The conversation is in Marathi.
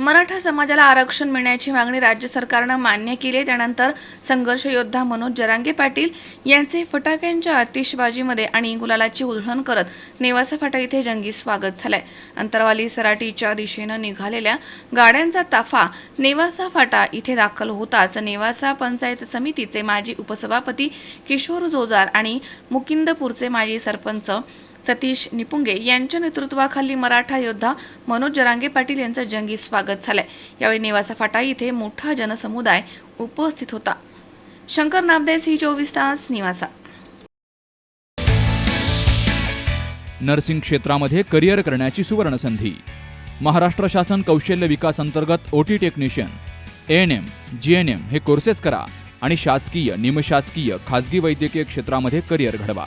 मराठा समाजाला आरक्षण मिळण्याची मागणी राज्य सरकारनं मान्य केली त्यानंतर संघर्ष योद्धा मनोज जरांगे पाटील यांचे फटाक्यांच्या आतिषबाजीमध्ये आणि गुलालाची उधळण करत नेवासा फाटा इथे जंगी स्वागत झालंय. अंतरवाली सराटीच्या दिशेनं निघालेल्या गाड्यांचा ताफा नेवासा फाटा इथे दाखल होताच. नेवासा पंचायत समितीचे माजी उपसभापती किशोर जोजार आणि मुकिंदपूरचे माजी सरपंच सतीश निपुंगे यांच्या नेतृत्वाखाली मराठा योद्धा मनोज जरांगे पाटील यांचं जंगी स्वागत झालंय. यावेळी निवासा फाटा इथे मोठा जनसमुदाय उपस्थित होता. शंकर नामदे सी चोवीस तास निवासा. नर्सिंग क्षेत्रामध्ये करिअर करण्याची सुवर्ण संधी महाराष्ट्र शासन कौशल्य विकास अंतर्गत OT technician. N M G N M हे कोर्सेस करा आणि शासकीय निमशासकीय खाजगी वैद्यकीय क्षेत्रामध्ये करिअर घडवा.